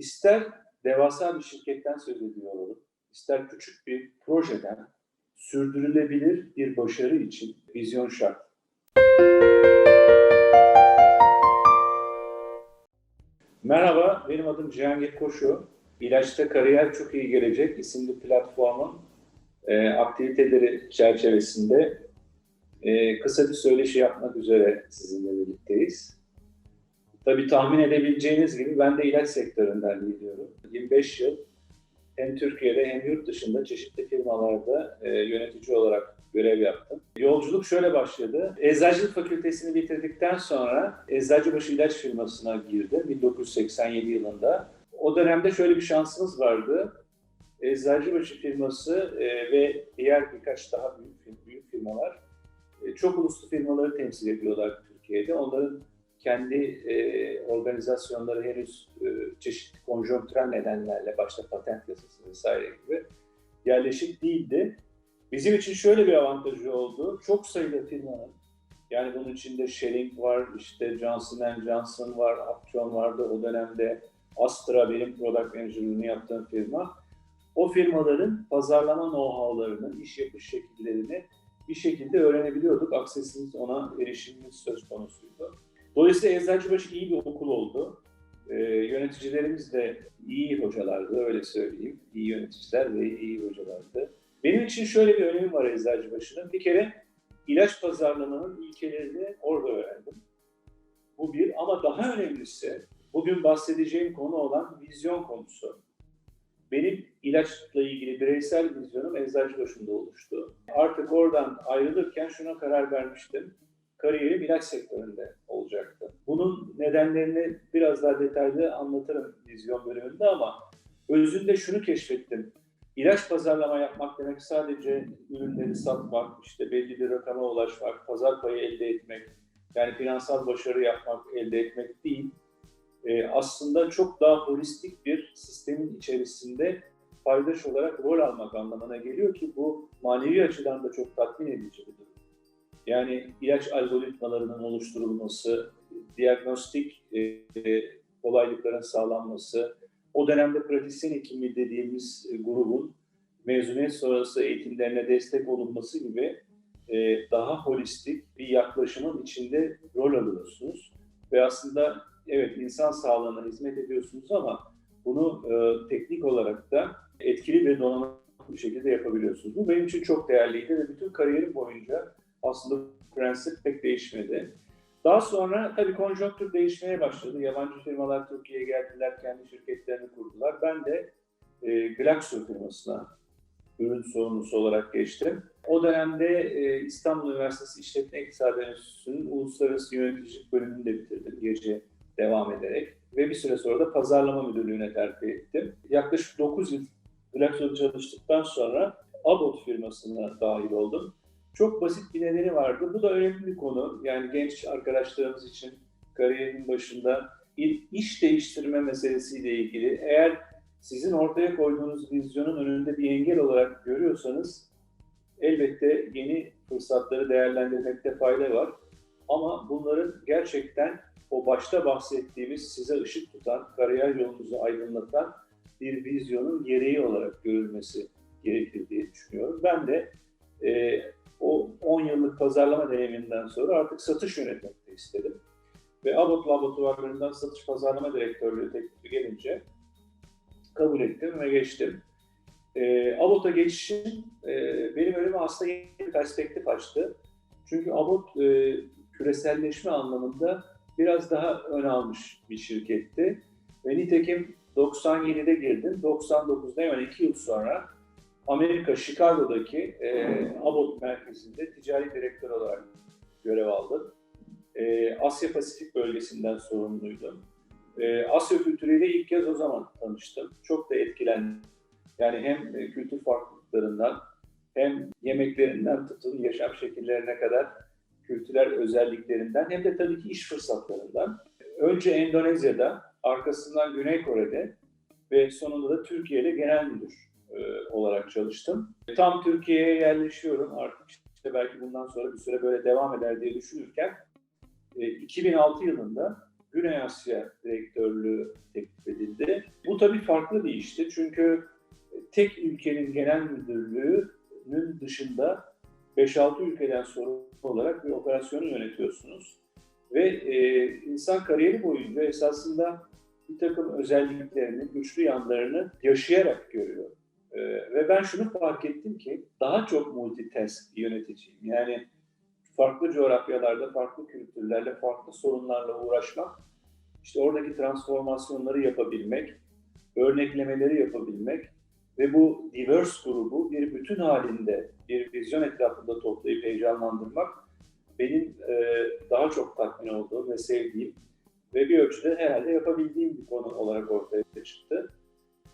İster devasa bir şirketten söz ediyor olalım, ister küçük bir projeden sürdürülebilir bir başarı için vizyon şart. Merhaba, benim adım Cihangir Koşu. İlaçta Kariyer Çok İyi Gelecek isimli platformun e, aktiviteleri çerçevesinde e, kısa bir söyleşi yapmak üzere sizinle birlikteyiz. Tabii tahmin edebileceğiniz gibi ben de ilaç sektöründen geliyorum. 25 yıl hem Türkiye'de hem yurt dışında çeşitli firmalarda e, yönetici olarak görev yaptım. Yolculuk şöyle başladı. Eczacılık fakültesini bitirdikten sonra Eczacıbaşı İlaç firmasına girdim 1987 yılında. O dönemde şöyle bir şansımız vardı. Eczacıbaşı firması e, ve diğer birkaç daha büyük, büyük firmalar e, çok uluslu firmaları temsil ediyorlar Türkiye'de. Onların kendi e, organizasyonları henüz e, çeşitli konjonktürel nedenlerle başta patent yasası vesaire gibi yerleşik değildi. Bizim için şöyle bir avantajı oldu. Çok sayıda firmanın yani bunun içinde Schering var, işte Johnson Johnson var, Upjohn vardı o dönemde. Astra benim product manager'lığını yaptığım firma. O firmaların pazarlama know-how'larını, iş yapış şekillerini bir şekilde öğrenebiliyorduk. Aksesimiz ona erişimimiz söz konusuydu. Dolayısıyla Eczacıbaşı iyi bir okul oldu. Ee, yöneticilerimiz de iyi hocalardı, öyle söyleyeyim. İyi yöneticiler ve iyi hocalardı. Benim için şöyle bir önemi var Eczacıbaşı'nın. Bir kere ilaç pazarlamanın ilkelerini orada öğrendim. Bu bir ama daha önemlisi bugün bahsedeceğim konu olan vizyon konusu. Benim ilaçla ilgili bireysel vizyonum Eczacıbaşı'nda oluştu. Artık oradan ayrılırken şuna karar vermiştim. Kariyerim ilaç sektöründe olacaktı. Bunun nedenlerini biraz daha detaylı anlatırım vizyon bölümünde ama özünde şunu keşfettim. İlaç pazarlama yapmak demek sadece ürünleri satmak, işte belli bir rakama ulaşmak, pazar payı elde etmek, yani finansal başarı yapmak, elde etmek değil. Ee, aslında çok daha holistik bir sistemin içerisinde paydaş olarak rol almak anlamına geliyor ki bu manevi açıdan da çok tatmin edici bir durum. Yani ilaç algoritmalarının oluşturulması, diagnostik e, kolaylıkların sağlanması, o dönemde pratisyen hekimliği dediğimiz e, grubun mezuniyet sonrası eğitimlerine destek olunması gibi e, daha holistik bir yaklaşımın içinde rol alıyorsunuz. Ve aslında evet insan sağlığına hizmet ediyorsunuz ama bunu e, teknik olarak da etkili ve donanımlı bir şekilde yapabiliyorsunuz. Bu benim için çok değerliydi ve bütün kariyerim boyunca aslında prensip pek değişmedi. Daha sonra tabii konjonktür değişmeye başladı. Yabancı firmalar Türkiye'ye geldiler, kendi şirketlerini kurdular. Ben de e, Glaxo firmasına ürün sorumlusu olarak geçtim. O dönemde e, İstanbul Üniversitesi İşletme İktisadi Enstitüsü'nün Uluslararası Yöneticilik bölümünü de bitirdim gece devam ederek. Ve bir süre sonra da pazarlama müdürlüğüne terfi ettim. Yaklaşık 9 yıl Glaxo'da çalıştıktan sonra Abbott firmasına dahil oldum. Çok basit bir nedeni vardı. Bu da önemli bir konu. Yani genç arkadaşlarımız için kariyerin başında iş değiştirme meselesiyle ilgili eğer sizin ortaya koyduğunuz vizyonun önünde bir engel olarak görüyorsanız elbette yeni fırsatları değerlendirmekte fayda var. Ama bunların gerçekten o başta bahsettiğimiz size ışık tutan, kariyer yolunuzu aydınlatan bir vizyonun gereği olarak görülmesi gerekir diye düşünüyorum. Ben de e, o 10 yıllık pazarlama deneyiminden sonra artık satış yönetmek istedim. Ve Abbott laboratuvarlarından satış pazarlama direktörlüğü teklifi gelince kabul ettim ve geçtim. E, Abbott'a geçişim e, benim önüme aslında yeni bir perspektif açtı. Çünkü Abbott e, küreselleşme anlamında biraz daha ön almış bir şirketti. Ve nitekim 97'de girdim, 99'da hemen 2 yıl sonra Amerika, Chicago'daki e, Abbott merkezinde ticari direktör olarak görev aldım. E, Asya Pasifik bölgesinden sorumluydum. E, Asya kültürüyle ilk kez o zaman tanıştım. Çok da etkilendim. Yani hem e, kültür farklılıklarından hem yemeklerinden tutun yaşam şekillerine kadar kültürel özelliklerinden hem de tabii ki iş fırsatlarından. Önce Endonezya'da, arkasından Güney Kore'de ve sonunda da Türkiye'de genel müdür e, olarak çalıştım. Tam Türkiye'ye yerleşiyorum artık işte belki bundan sonra bir süre böyle devam eder diye düşünürken 2006 e, yılında Güney Asya direktörlüğü teklif edildi. Bu tabii farklı bir işti çünkü tek ülkenin genel müdürlüğünün dışında 5-6 ülkeden sorumlu olarak bir operasyonu yönetiyorsunuz. Ve e, insan kariyeri boyunca esasında bir takım özelliklerini, güçlü yanlarını yaşayarak görüyor. E, ve ben şunu fark ettim ki daha çok multitask yöneticiyim. Yani farklı coğrafyalarda, farklı kültürlerle, farklı sorunlarla uğraşmak, işte oradaki transformasyonları yapabilmek, örneklemeleri yapabilmek ve bu diverse grubu bir bütün halinde bir vizyon etrafında toplayıp heyecanlandırmak benim e, daha çok tatmin olduğum ve sevdiğim ve bir ölçüde herhalde yapabildiğim bir konu olarak ortaya çıktı.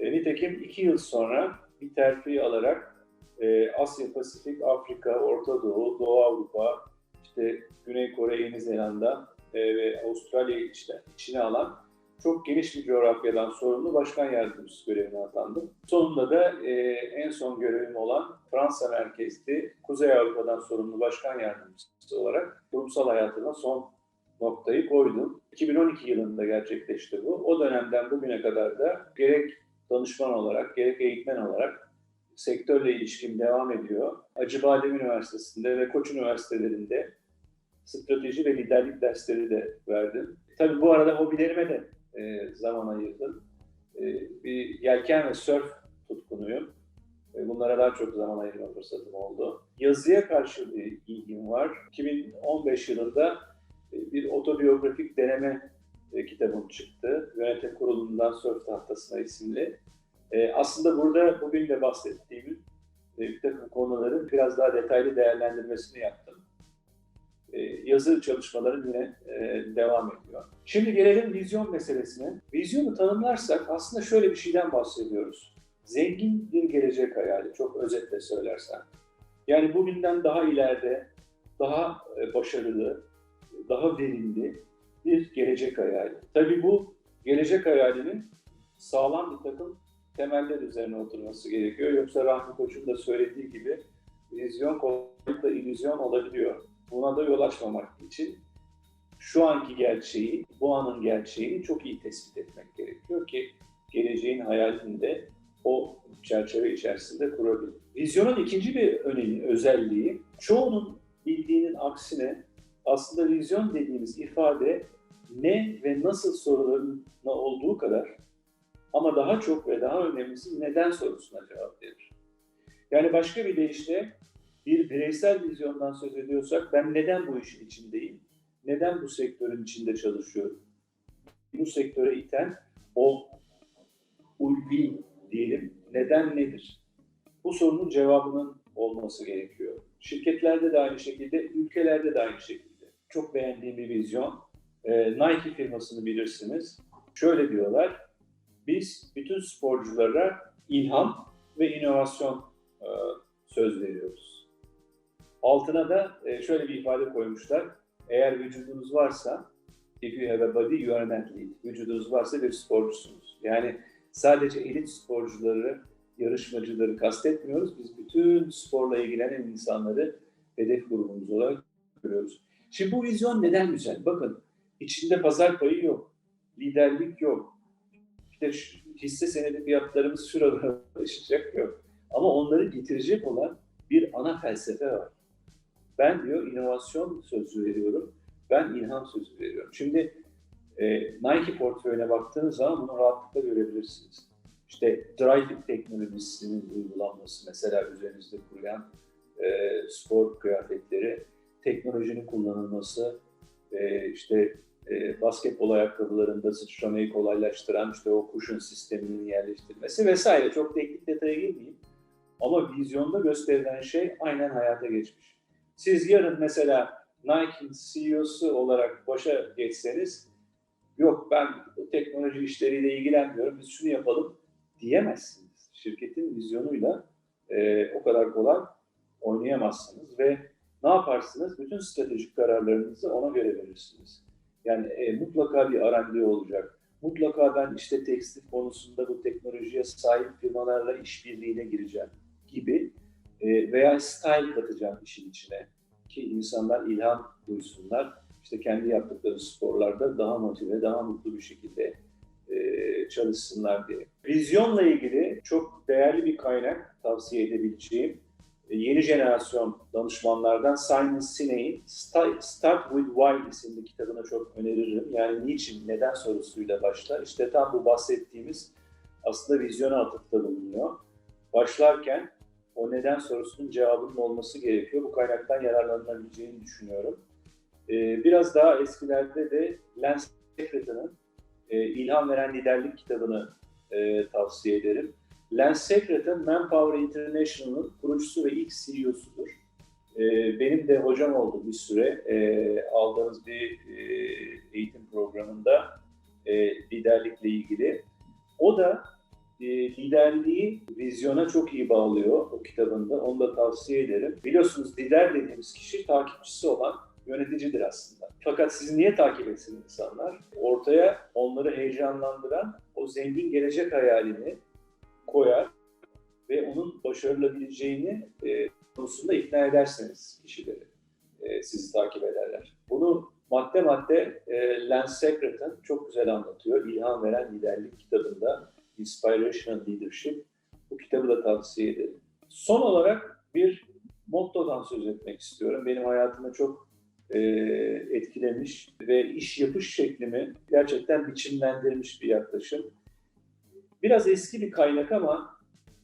E, nitekim iki yıl sonra bir terfi alarak e, Asya, Pasifik, Afrika, Orta Doğu, Doğu Avrupa, işte Güney Kore, Yeni Zelanda e, ve Avustralya'yı içine, içine alan çok geniş bir coğrafyadan sorumlu başkan yardımcısı görevine atandım. Sonunda da e, en son görevim olan Fransa merkezli Kuzey Avrupa'dan sorumlu başkan yardımcısı olarak kurumsal hayatıma son noktayı koydum. 2012 yılında gerçekleşti bu. O dönemden bugüne kadar da gerek danışman olarak gerek eğitmen olarak sektörle ilişkim devam ediyor. Acıbadem Üniversitesi'nde ve Koç Üniversitelerinde strateji ve liderlik dersleri de verdim. Tabii bu arada hobilerime de e, zaman ayırdım. E, bir yelken ve surf tutkunuyum. E, bunlara daha çok zaman ayırma fırsatım oldu. Yazıya karşı bir ilgim var. 2015 yılında e, bir otobiyografik deneme e, kitabım çıktı. Yönetim Kurulu'ndan Surf Tahtasına isimli. E, aslında burada bugün de bahsettiğimiz e, bir takım konuların biraz daha detaylı değerlendirmesini yaptım. E, yazı çalışmalarım yine e, devam ediyor. Şimdi gelelim vizyon meselesine. Vizyonu tanımlarsak aslında şöyle bir şeyden bahsediyoruz. Zengin bir gelecek hayali, çok özetle söylersen. Yani bugünden daha ileride, daha e, başarılı, daha verimli bir gelecek hayali. Tabii bu gelecek hayalinin sağlam bir takım temeller üzerine oturması gerekiyor. Yoksa Rahmi Koç'un da söylediği gibi vizyon kolaylıkla illüzyon olabiliyor. Buna da yol açmamak için şu anki gerçeği, bu anın gerçeğini çok iyi tespit etmek gerekiyor ki geleceğin hayalini de o çerçeve içerisinde kurabilir. Vizyonun ikinci bir önemi, özelliği, çoğunun bildiğinin aksine aslında vizyon dediğimiz ifade ne ve nasıl sorularına olduğu kadar ama daha çok ve daha önemlisi neden sorusuna cevap verir. Yani başka bir deyişle bir bireysel vizyondan söz ediyorsak ben neden bu işin içindeyim? Neden bu sektörün içinde çalışıyorum? Bu sektöre iten o ulvi diyelim neden nedir? Bu sorunun cevabının olması gerekiyor. Şirketlerde de aynı şekilde, ülkelerde de aynı şekilde. Çok beğendiğim bir vizyon. Ee, Nike firmasını bilirsiniz. Şöyle diyorlar, biz bütün sporculara ilham ve inovasyon e, söz veriyoruz. Altına da e, şöyle bir ifade koymuşlar. Eğer vücudunuz varsa, if you have a body, you are an athlete. Vücudunuz varsa bir sporcusunuz. Yani sadece elit sporcuları, yarışmacıları kastetmiyoruz. Biz bütün sporla ilgilenen insanları hedef grubumuz olarak görüyoruz. Şimdi bu vizyon neden güzel? Bakın içinde pazar payı yok, liderlik yok, işte hisse senedi fiyatlarımız şurada taşıyacak yok. Ama onları getirecek olan bir ana felsefe var. Ben diyor inovasyon sözü veriyorum, ben ilham sözü veriyorum. Şimdi e, Nike portföyüne baktığınız zaman bunu rahatlıkla görebilirsiniz. İşte driving teknolojisinin uygulanması mesela üzerinizde kurulan e, spor kıyafetleri, teknolojinin kullanılması, e, işte e, basketbol ayakkabılarında sıçramayı kolaylaştıran işte o cushion sisteminin yerleştirilmesi vesaire. Çok teknik detaya girmeyeyim. Ama vizyonda gösterilen şey aynen hayata geçmiş. Siz yarın mesela Nike'in CEO'su olarak başa geçseniz yok ben bu teknoloji işleriyle ilgilenmiyorum biz şunu yapalım diyemezsiniz. Şirketin vizyonuyla e, o kadar kolay oynayamazsınız ve ne yaparsınız? Bütün stratejik kararlarınızı ona göre verirsiniz. Yani e, mutlaka bir R&D olacak. Mutlaka ben işte tekstil konusunda bu teknolojiye sahip firmalarla işbirliğine gireceğim gibi e, veya style katacağım işin içine ki insanlar ilham duysunlar işte kendi yaptıkları sporlarda daha motive, daha mutlu bir şekilde e, çalışsınlar diye. Vizyonla ilgili çok değerli bir kaynak tavsiye edebileceğim yeni jenerasyon danışmanlardan Simon Sinek'in Start with Why isimli kitabını çok öneririm. Yani niçin, neden sorusuyla başlar. İşte tam bu bahsettiğimiz aslında vizyona atıfta bulunuyor. Başlarken o neden sorusunun cevabının olması gerekiyor. Bu kaynaktan yararlanabileceğini düşünüyorum. Ee, biraz daha eskilerde de Lance Secretan'ın e, İlham Veren Liderlik kitabını e, tavsiye ederim. Lance Secretan, Manpower International'ın kurucusu ve ilk CEO'sudur. E, benim de hocam oldu bir süre e, aldığınız bir e, eğitim programında e, liderlikle ilgili. O da e, liderliği vizyona çok iyi bağlıyor o kitabında. Onu da tavsiye ederim. Biliyorsunuz lider dediğimiz kişi takipçisi olan yöneticidir aslında. Fakat sizi niye takip etsin insanlar? Ortaya onları heyecanlandıran o zengin gelecek hayalini koyar ve onun başarılabileceğini e, konusunda ikna ederseniz kişileri e, sizi takip ederler. Bunu madde madde e, Lance Secretan çok güzel anlatıyor. İlham Veren Liderlik kitabında Inspirational Leadership. Bu kitabı da tavsiye ederim. Son olarak bir mottodan söz etmek istiyorum. Benim hayatımı çok e, etkilemiş ve iş yapış şeklimi gerçekten biçimlendirmiş bir yaklaşım. Biraz eski bir kaynak ama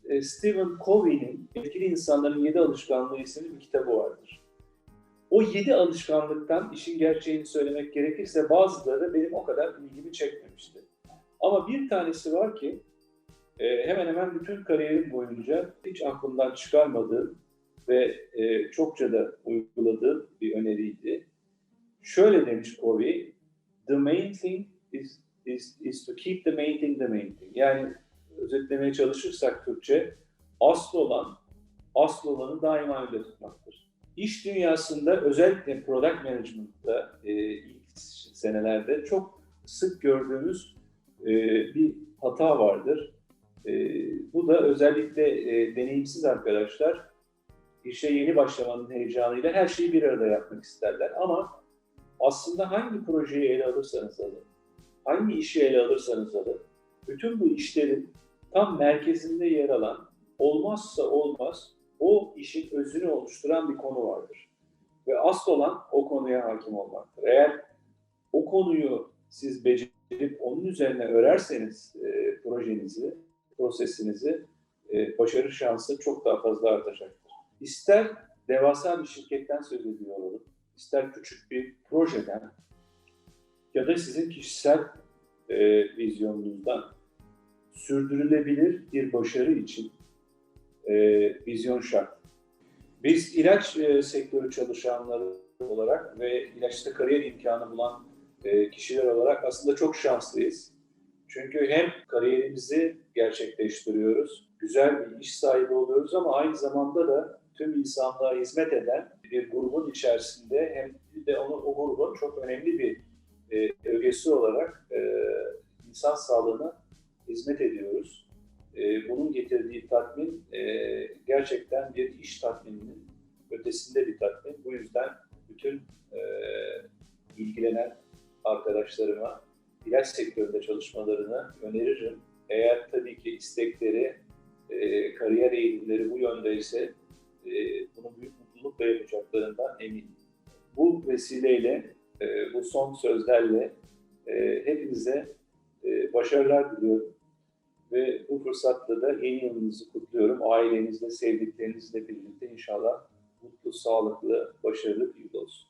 e, Stephen Covey'nin Etkili İnsanların Yedi Alışkanlığı isimli bir kitabı vardır. O yedi alışkanlıktan işin gerçeğini söylemek gerekirse bazıları benim o kadar ilgimi çekmemişti. Ama bir tanesi var ki e, hemen hemen bütün kariyerim boyunca hiç aklımdan çıkarmadığım ve e, çokça da uyguladığım bir öneriydi. Şöyle demiş Covey, the main thing is, is, is to keep the main thing the main thing. Yani özetlemeye çalışırsak Türkçe, asıl olan, asıl olanı daima önde tutmaktır. İş dünyasında özellikle product management'ta e, ilk senelerde çok sık gördüğümüz e, bir hata vardır. E, bu da özellikle e, deneyimsiz arkadaşlar işe yeni başlamanın heyecanıyla her şeyi bir arada yapmak isterler. Ama aslında hangi projeyi ele alırsanız alın, hangi işi ele alırsanız alın, bütün bu işlerin tam merkezinde yer alan, olmazsa olmaz, o işin özünü oluşturan bir konu vardır. Ve asıl olan o konuya hakim olmaktır. Eğer o konuyu siz becerip onun üzerine örerseniz e, projenizi, prosesinizi, e, başarı şansı çok daha fazla artacaktır. İster devasa bir şirketten söz ediyor olun, ister küçük bir projeden ya da sizin kişisel e, vizyonunuzdan sürdürülebilir bir başarı için e, vizyon şart. Biz ilaç e, sektörü çalışanları olarak ve ilaçta kariyer imkanı bulan e, kişiler olarak aslında çok şanslıyız. Çünkü hem kariyerimizi gerçekleştiriyoruz, güzel bir iş sahibi oluyoruz ama aynı zamanda da tüm insanlığa hizmet eden bir grubun içerisinde hem de onu, o grubun çok önemli bir e, ögesi olarak e, insan sağlığına hizmet ediyoruz. E, bunun getirdiği tatmin e, gerçekten bir iş tatmininin ötesinde bir tatmin. Bu yüzden bütün e, ilgilenen arkadaşlarıma ilaç sektöründe çalışmalarını öneririm. Eğer tabii ki istekleri, e, kariyer eğilimleri bu yönde ise e, bunu büyük mutlulukla yapacaklarından eminim. Bu vesileyle, e, bu son sözlerle e, hepinize e, başarılar diliyorum. Ve bu fırsatla da yeni yılınızı kutluyorum. Ailenizle, sevdiklerinizle birlikte inşallah mutlu, sağlıklı, başarılı bir yıl olsun.